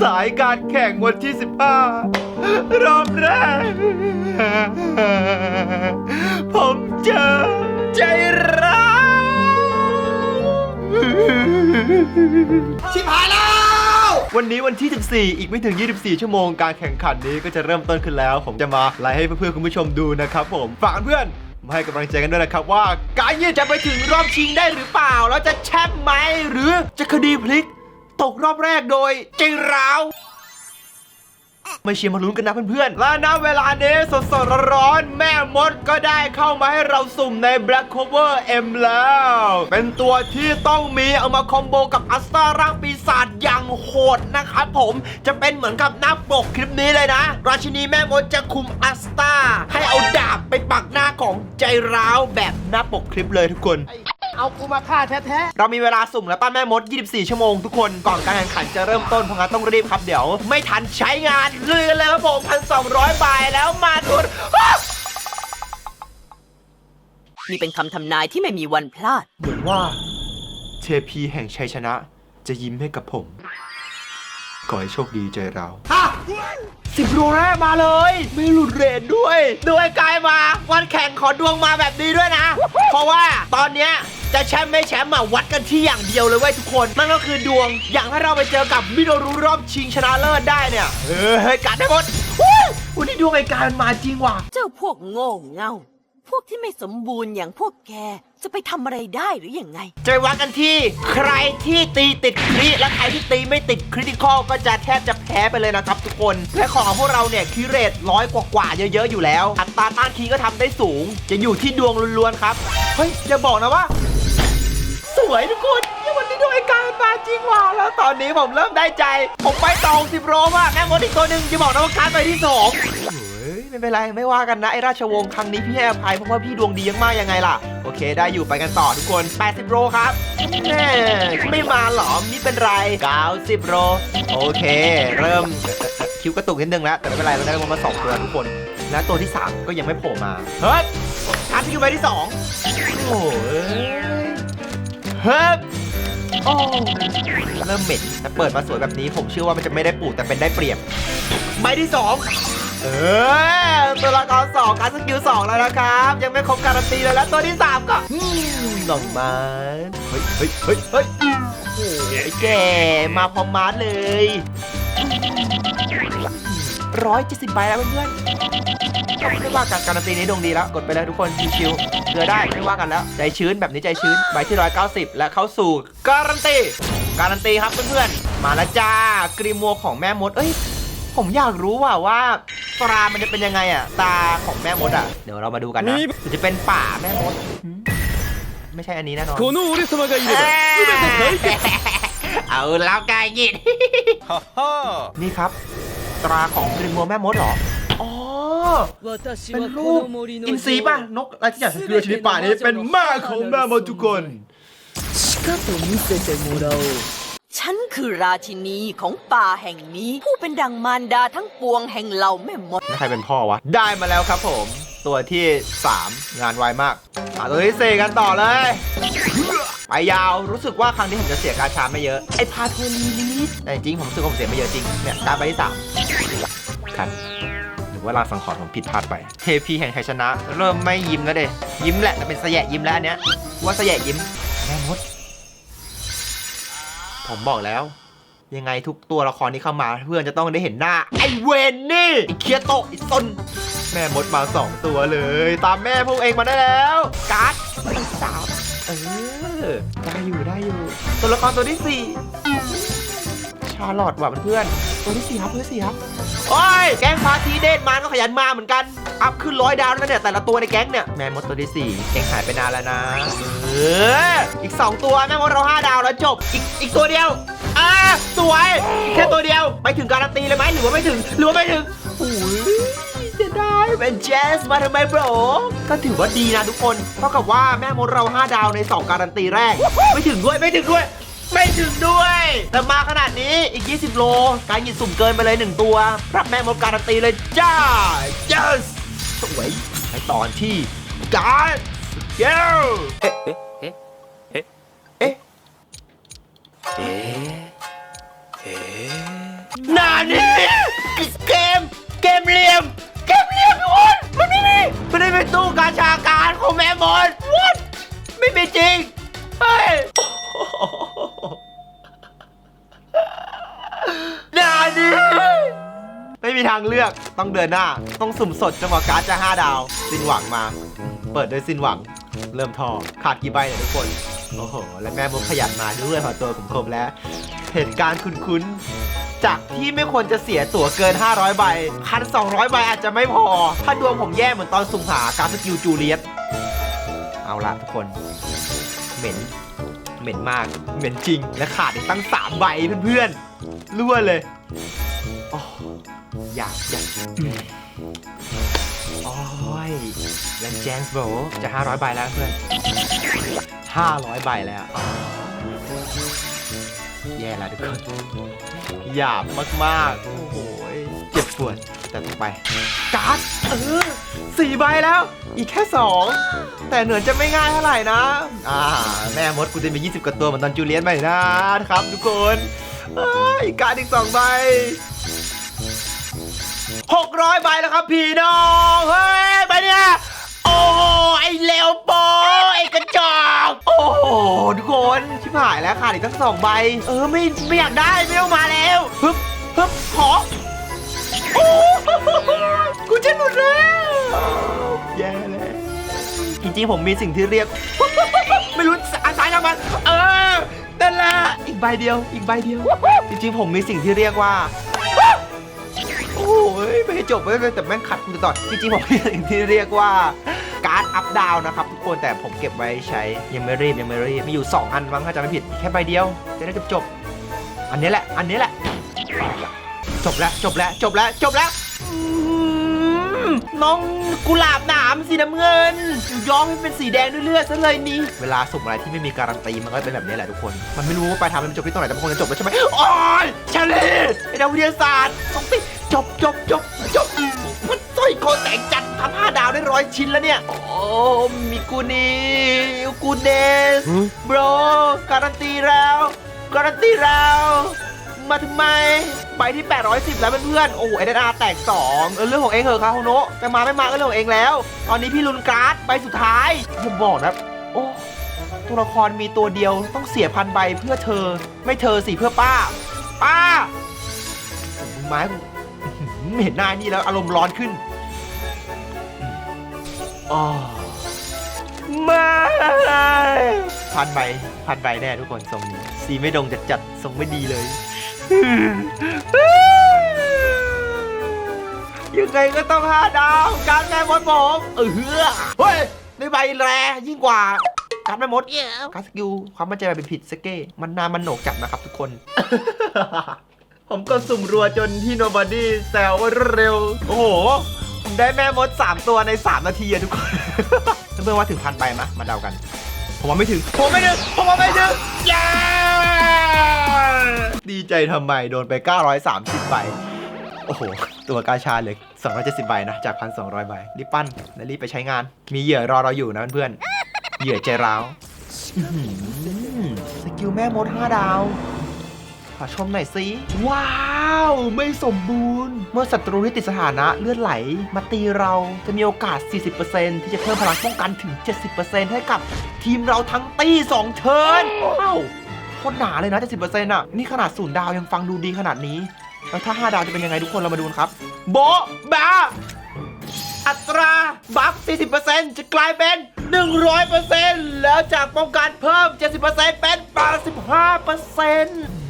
สายการแข่งวันที่ 15 รอบแรก ผมเจอใจร้ายชิบหายแล้ว วันนี้วันที่ 14 อีกไม่ถึง 24 ชั่วโมงการแข่งขันนี้ก็จะเริ่มต้นขึ้นแล้ว ผมจะมาไลฟ์ให้เพื่อนๆคุณผู้ชมดูนะครับผม ฝากเพื่อนมาให้กำลังใจกันด้วยนะครับว่า การยี่จะไปถึงรอบชิงได้หรือเปล่า แล้วจะแชมป์ไหมหรือจะคดีพลิก ตกรอบแรกโดยใจร้าวมาเชียร์มาลุ้นกันนะเพื่อนๆ และณเวลานี้สดๆร้อนๆแม่มดก็ได้เข้ามาให้เราสุ่มใน Black Cover M แล้ว เป็นตัวที่ต้องมีเอามาคอมโบกับอัสตาร่างปีศาจอย่างโหดนะครับผมจะเป็นเหมือนกับหน้าปกคลิปนี้เลยนะ ราชินีแม่มดจะคุมอัสตาให้เอาดาบไปปักหน้าของใจร้าวแบบหน้าปกคลิปเลยทุกคน เอากูมาฆ่าแท้เรามีเวลาสุ่มและป้าแม่มด 24 ชั่วโมงทุกคน ก่อนการแข่งขันจะเริ่มต้นเพราะงั้นต้องรีบครับเดี๋ยว ไม่ทันใช้งานเลยกันเลยครับผม1,200บาทแล้วมาทุนนี่เป็นคำทำนายที่ไม่มีวันพลาด เหมือนว่าเทพีแห่งชัยชนะ จะยิ้มให้กับผม ขอให้โชคดีใจเราๆฮะสิบโลแรกมาเลย ไม่หลุดเรทด้วย ด้วยกายมา วันแข่งขอดวงมาแบบนี้ด้วยนะ เพราะว่าตอนเนี้ย จะแชมป์ไม่แชมป์มาวัดกันที่อย่างเดียวเลยเว้ยทุกคนนั่นก็คือดวงอย่างถ้าเราไปเจอกับมิโดรุรอบชิงชนะเลิศได้เนี่ยเฮ้ยกัดได้หมดวู้วันนี้ดวงไอ้กายมันมาจริงว่ะเจ้าพวกโง่เง่าพวกที่ไม่สมบูรณ์อย่างพวกแกจะไปทำอะไรได้หรืออยังไงจะไปวัดกันที่ ใครที่ตีติดคริและใครที่ตีไม่ติดคริติคอลก็จะแทบจะแพ้ไปเลยนะครับทุกคน และของของพวกเราเนี่ยคิเรตร้อยกว่าๆเยอะๆอยู่แล้ว อัตราต้านคีก็ทำได้สูง จะอยู่ที่ดวงล้วนๆครับ เฮ้ยอย่าบอกนะว่า สวยทุกคนนี่วันนี้ดวงไอ้การมาจริงว่ะแล้วตอนนี้ผมเริ่มได้ใจ ผมไปตองสิบโรว่ะแม่งมดอีกตัวหนึ่งจะบอกนะว่าการดไปที่สองเฮ้ยไม่เป็นไรไม่ว่ากันนะ ไอราชวงศ์ครั้งนี้พี่ให้อภัยเพราะว่าพี่ดวงดียังมากยังไงล่ะ โอเค ได้อยู่ไปกันต่อทุกคน 80โรครับแม่ไม่มาหรอนี่เป็นไร 90โรโอเค เริ่มคิ้วกระตุกนิดนึงแล้วแต่ไม่เป็นไรเราได้ลงมา2ตัวทุกคน และตัวที่ 3 ก็ยังไม่โผล่มาเฮ้ยชัดที่อยู่ไปที่ 2 โอ้ย เฮ้ยโอ้เริ่มเหม็นแต่เปิดมาสวยแบบนี้ ผมเชื่อว่ามันจะไม่ได้ปูดแต่เป็นได้เปรียบใบที่2เออตัวละครสองการสกิลสองแล้วนะครับ ยังไม่ครบการันตีเลยแล้วตัวที่3ก็อืมหน่องมาเฮ้ยเฮ้ยเฮ้ยเฮ้ยโอ้โหไอ้แก่มาพร้อมมาร์ทเลย 170ใบแล้วเพื่อนๆไม่ว่ากันการันตีนี้ดวงดีแล้ว กดไปเลยทุกคนชิวๆเกือได้ไม่ว่ากันแล้ว ใจชื้นแบบนี้ใจชื้นใบที่ 190 และเข้าสู่การันตีการันตีครับเพื่อนๆมาแล้วจ้ากรีมัวของแม่มดเอ้ยผมอยากรู้ว่าว่าตรามันจะเป็นยังไงอะ ตาของแม่มดอะ เดี๋ยวเรามาดูกันนะจะเป็นป่าแม่มด ไม่ใช่อันนี้แน่นอนเอาแล้วกายยิดนี่ครับ ตราของกรีมัวแม่มดเหรอ อ๋อ เป็นรูปอินทรีป่ะ นกอะไรที่อยากจะคือชนิดป่านี้เป็นแม่ของแม่มดทุกคน しかと見せてもらおう ฉันคือราชินีของป่าแห่งนี้ ผู้เป็นดังมารดาทั้งปวงแห่งเหล่าแม่มด นี่ใครเป็นพ่อวะ ได้มาแล้วครับผม ตัวที่ 3 งานไวมากอ่ะตัวที่ 4 กันต่อเลย ไปยาวรู้สึกว่าครั้งนี้ผมจะเสียการชาไม่เยอะ ไอ้พาโทลีลิสแต่จริงๆผมรู้สึกว่าผมเสียไม่เยอะจริง เนี่ยตามไปที่3ครับหรือว่าลางสังขารผมผิดพลาดไป เทพีแห่งชัยชนะ เริ่มไม่ยิ้มแล้วเด้ยิ้มแหละแต่เป็นสยะยิ้มแล้วอันเนี้ยว่าสยะยิ้มแม่มดผมบอกแล้ว ยังไงทุกตัวละครที่เข้ามาเพื่อนจะต้องได้เห็นหน้า ไอ้เวนนี่ไอ้เคียโตะไอ้ซนแม่มดมาสองตัวเลย ตามแม่พวกเองมาได้แล้ว การ์ดไอ้สาวเออ ได้อยู่ได้อยู่ ตัวละครตัวที่สี่ชาลอตว่ะเพื่อนๆตัวที่สี่ครับตัวที่สี่ครับ โอ้ย แก๊งพาร์ทีเดทมันก็ขยันมาเหมือนกัน อัพขึ้นร้อยดาวแล้วเนี่ย แต่ละตัวในแก๊งเนี่ย แม่มดตัวที่สี่เองหายไปนานแล้วนะ เออ อีกสองตัวแม่มดเราห้าดาวแล้วจบ อีกอีกตัวเดียว อ่า สวย อีกแค่ตัวเดียว ไปถึงการันตีเลยไหมหรือว่าไม่ถึง หรือว่าไม่ถึงโอ้ย เสียดายเป็นแจสมาทำไมโบรก็ถือว่าดีนะทุกคน เท่ากับว่าแม่มดเรา 5 ดาวใน 2 การันตีแรก ไม่ถึงด้วยไม่ถึงด้วย ไม่ถึงด้วยแต่มาขนาดนี้อีก 20 โล การหยิบสุ่มเกินไปเลย 1 ตัว รับแม่มดการันตีเลยจ้า yes สวยไปตอนที่การเย้เอ๊ะเอ๊ะเอ๊ะเอ๊ะนานี่เกมเกมเหลี่ยมเกมเหลี่ย มันไม่มีมันไม่เป็นตู้กาชาการของแม่มดวัดไม่มีจริง เฮ้ยนานี่ไม่มีทางเลือกต้องเดินหน้า ต้องสุ่มสดจังหวะการ์ดจะ 5 ดาว สิ้นหวังมา เปิดด้วยสิ้นหวัง เริ่มทอขาดกี่ใบเนี่ยทุกคน โอ้โห และแม่มดขยันมาด้วยพอตัวผมครบแล้ว เหตุการณ์คุ้นๆ จากที่ไม่ควรจะเสียตั๋วเกิน 500 ใบคัน200ใบอาจจะไม่พอ ถ้าดวงผมแย่เหมือนตอนสุ่มหาการสกิลจูเลียตเอาละทุกคน เหม็น เหม็นมาก เหม็นจริง และขาดอีกตั้ง 3 ใบเพื่อนๆรั่วเลยโอ้อยากอยากโอ้ยแลนแจนส์โบจะ 500 ใบแล้วเพื่อน 500 ใบแล้ว แย่แล้วทุกคน หยาบมากๆ โอ้โหยเจ็บปวดแต่ต่อไปการ์ดเออสี่ใบแล้ว อีกแค่สองแต่เหนือนจะไม่ง่ายเท่าไหร่นะ อ่า แม่มดกูจะมี 20กว่าตัวเหมือนตอนจูเลียนไหมนะครับทุกคนเอ้ยการ์ดอีกสองใบ600ใบแล้วครับพี่น้อง เฮ้ย ไปเนี่ย โอ้โหไอ้เลวโปไอ้กระจอกโอ้โห ทุกคนชิบหายแล้วขาดอีกทั้งสองใบ เออไม่ไม่อยากได้ไม่ต้องมาแล้วฮึบฮึบขอโอ้โหกูจะหลุดแล้วแย่เลยจริงๆผมมีสิ่งที่เรียก ไม่รู้อาสายทางมันเออนั่นละอีกใบเดียว อีกใบเดียว จริงๆผมมีสิ่งที่เรียกว่าโอ้ยไม่ให้จบเลยแต่แม่งขัดกูตลอดจริงๆผมมีสิ่งที่เรียกว่า การ์ดอัพดาวนะครับทุกคนแต่ผมเก็บไว้ใช้ยังไม่รีบยังไม่รีบมีอยู่ 2 อันมั้งถ้าจำไม่ผิดแค่ใบเดียวจะได้จบจบอันนี้แหละ อันนี้แหละ จบแล้วจบแล้วจบแล้วจบแล้วน้องกุหลาบหนามสีน้ำเงิน ย้อมให้เป็นสีแดงด้วยเลือดซะเลยนี่ เวลาสุ่มอะไรที่ไม่มีการันตีมันก็เป็นแบบนี้แหละทุกคน มันไม่รู้ว่าไปลายทางมันจบที่ตรงไหนแต่บางคนจะจบแล้วใช่ไหมโอ้ยเฉลยไอ้นักวิทยาศาสตร์ต้องติจบจบจบจบมันต้อยโคแสงจันทร์ทำห้ ได้ร้อยชิ้นแล้วเนี่ย โอ้มีกูนี่กูเนสบรการันตีแล้วการันตีแล้วมาทำไมไปที่ 810 แล้วเพื่อนๆ โอ้เอเดอาแตก2เออเรื่องของเองเหอะครับโฮโนะจะมาไม่มาก็เรื่องของเองแล้ว ตอนนี้พี่ลุนการ์ดใบสุดท้ายอย่าบอกนะ โอ้ตัวละครมีตัวเดียวต้องเสียพันใบเพื่อเธอ ไม่เธอสิเพื่อป้า ป้าโอ้โหไม้กูอื้อหือเห็นหน้านี่แล้วอารมณ์ร้อนขึ้น อ๋อไม่พันใบพันใบแน่ทุกคนทรงนี้สีไม่ดงจัดจัดๆทรงไม่ดีเลย ยังไงก็ต้องห้าดาวการแม่มดผมเออเฮ้ยในใบแรยิ่งกว่าการแม่มดการสกิลความมั่นใจแบบผิดสเก้มันนามันโหนกจัดนะครับทุกคน ผมก็สุ่มรัวจนที่ nobody แซวว่าเร็ว โอ้โห ผมได้แม่มด 3 ตัวใน 3 นาทีอะทุกคน เพื่อนๆว่าถึงพันใบมะมาเดากัน ผมว่าไม่ถึง ผมไม่ถึง ผมว่าไม่ถึงเย้ดีใจทำไมโดนไป 930ใบ โอ้โห ตัวกาชาเหลือ270ใบนะ จาก 1,200 ใบ รีบปั้น และรีบไปใช้งาน มีเหยื่อรอเราอยู่นะเพื่อนๆเหยื่อใจร้าวอื้อหือสกิลแม่มด 5 ดาว ขอชมหน่อยสิว้าว ไม่สมบูรณ์ เมื่อศัตรูที่ติดสถานะเลือดไหล มาตีเราจะมีโอกาส 40%ที่จะเพิ่มพลังป้องกันถึง 70%ให้กับทีมเราทั้งตี2เทิร์นว้าวโคตรหนาเลยนะ 70%อะ นี่ขนาดศูนย์ดาวยังฟังดูดีขนาดนี้ แล้วถ้า 5 ดาวจะเป็นยังไงทุกคนเรามาดูนครับ โบบาอัตราบัฟ 40%จะกลายเป็น 100%แล้วจากป้องกันเพิ่ม 70%เป็น 85%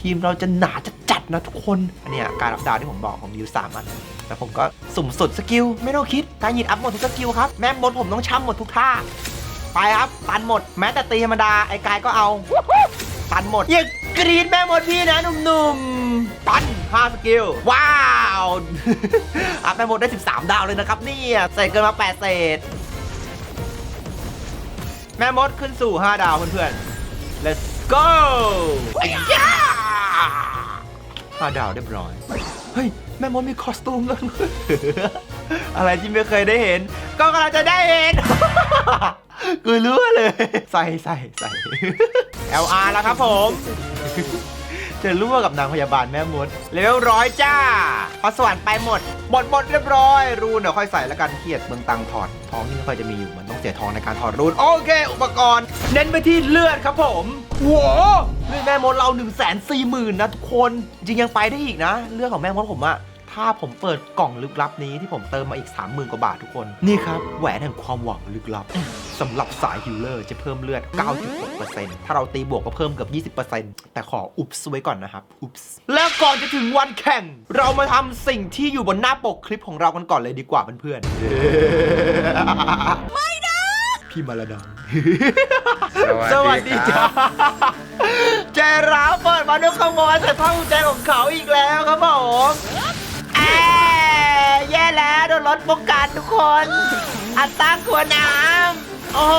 ทีมเราจะหนาจะจัดนะทุกคนอันนี้การอัพดาวที่ผมบอกผมอยู่3อันแล้วผมก็สุ่มสุดสกิลไม่ต้องคิดการหยิบอัพหมดทุกสกิลครับแม่บนผมต้องช้ำหมดทุกท่าไปครับตันหมดแม้แต่ตีธรรมดาไอ้กายก็เอาตันหมดอย่ากรีดแม่หมดพี่นะหนุ่มๆตัน5สกิลว้าวอัพแม่หมดได้ 13 ดาวเลยนะครับเนี่ยใส่เกินมา8เศษแม่มดขึ้นสู่ 5 ดาวเพื่อนๆ let's go อ้ยาห้าดาวเรียบร้อย เฮ้ย แม่มดมีคอสตูมแล้วอะไรที่ไม่เคยได้เห็น ก็กำลังจะได้เห็น กูรู้เลย ใส่ใส่ใส่ LR แล้วครับผม จะรั่วกับนางพยาบาลแม่มดเลเวลร้อยจ้าพอสวรรค์ไปหมดหมดหมดเรียบร้อย รูนเดี๋ยวค่อยใส่แล้วกันเครียดเมืองตังถอดทองที่ไม่ค่อยจะมีอยู่มันต้องเสียทองในการถอดรูนโอเค อุปกรณ์ เน้นไปที่เลือดครับผมโว้เลือดแม่มดเรา1นึ่งแสนสี่หมื่นนะทุกคนจริงยังไปได้อีกนะ เลือดของแม่มดผมอะ ถ้าผมเปิดกล่องลึกลับนี้ที่ผมเติมมาอีก 30,000 กว่าบาททุกคน นี่ครับ แหวนแห่งความหวังลึกลับสำหรับสายฮิลเลอร์จะเพิ่มเลือด 9.6%ถ้าเราตีบวกก็เพิ่มเกือบ20%แต่ขออุปส์ไว้ก่อนนะครับ อุปส์แล้วก่อนจะถึงวันแข่ง เรามาทำสิ่งที่อยู่บนหน้าปกคลิปของเรากันก่อนเลยดีกว่าเพื่อนๆไม่นะพี่มาแล้วนะสวัสดีจ้าใจร้าวเปิดมาด้วยขโมยใส่ผ้ากุญแจของเขาอีกแล้วครับผมแอ แย่แล้วโดนรถป้องกันทุกคน อัตตาขัวน้ำโอ้โห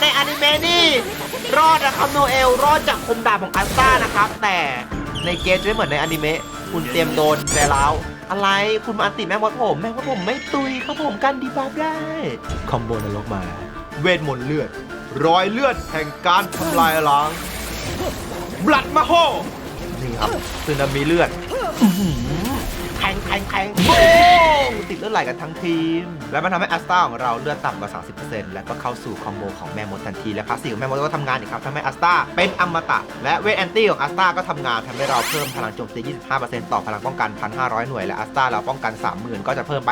ในอนิเมะนี่ รอดนะครับโนเอล รอดจากคมดาบของอัสตานะครับ แต่ในเกมจะไม่เหมือนในอนิเมะคุณเตรียมโดนใจร้วอะไรคุณมาอันติแม่มดผม แม่มดผมไม่ตุยครับผมกันดีบัฟได้ คอมโบนรกมา เวทมนต์เลือด รอยเลือดแห่งการทำลายล้างบลัดมาโฮนี่ครับซึนามิเลือดอื้อหือ ทงแทงแทงโบ้งติดเลือดไหลกันทั้งทีม และมันทำให้แอสตาของเราเลือดต่ำกว่า 30%แล้วก็เข้าสู่คอมโบของแม่มดทันที และพาสซีฟของแม่มดก็ทำงานอีกครับทำให้แอสตาเป็นอมตะ และเวทแอนตี้ของแอสตาก็ทำงานทำให้เราเพิ่มพลังโจมตี 25%ต่อพลังป้องกัน 1,500 หน่วย และแอสตาเราป้องกัน 30,000 ก็จะเพิ่มไป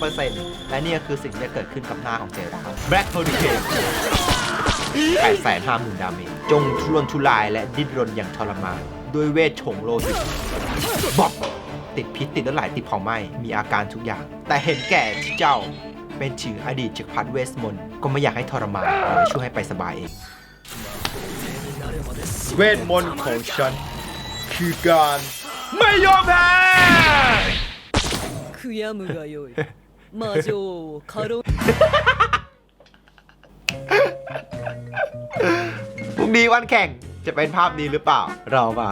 5,000%และนี่ก็คือสิ่งที่เกิดขึ้นกับหน้าของเจราแบล็กโฮดิเค8 5 0 0 0 0ดาเมจจงทุรนทุรายและดิ้นรนอย่างทรมาน ด้วยเวทชงโลหิตบอก ติดพิษติดเลือดไหลติดเผาไหม้มีอาการทุกอย่าง แต่เห็นแก่ที่เจ้าเป็นชื่ออดีตจักรพรรดิเวสมนต์ก็ไม่อยากให้ทรมานขอช่วยให้ไปสบายเอง เวทมนต์ของฉัน คือการ ไม่ยอมแพ้ 悔やむがよい魔女を軽ん พรุ่งนี้วันแข่ง จะเป็นภาพนี้หรือเปล่า เรามา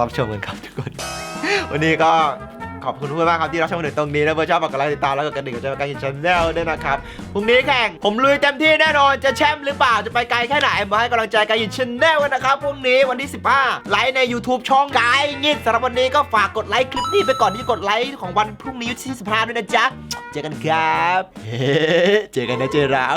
รับชมกันครับทุกคน วันนี้ก็ขอบคุณทุกคนมากครับที่รับชมถึงตรงนี้นะเพื่อชอบฝากกดไลค์ติดตามแล้วก็กระดิ่งกระจายการยินชแนลด้วยนะครับพรุ่งนี้แข่งผมลุยเต็มที่แน่นอนจะแชมป์หรือเปล่าจะไปไกลแค่ไหนมาให้กำลังใจการยินชแนลกันนะครับพรุ่งนี้วันที่ 15 ไลฟ์ใน YouTube ช่องกายงิดสำหรับวันนี้ก็ฝากกดไลค์คลิปนี้ไปก่อนที่จะกดไลค์ของวันพรุ่งนี้ที่15ด้วยนะจ๊ะเจอกันครับเฮ้เจอกันนะเจอราว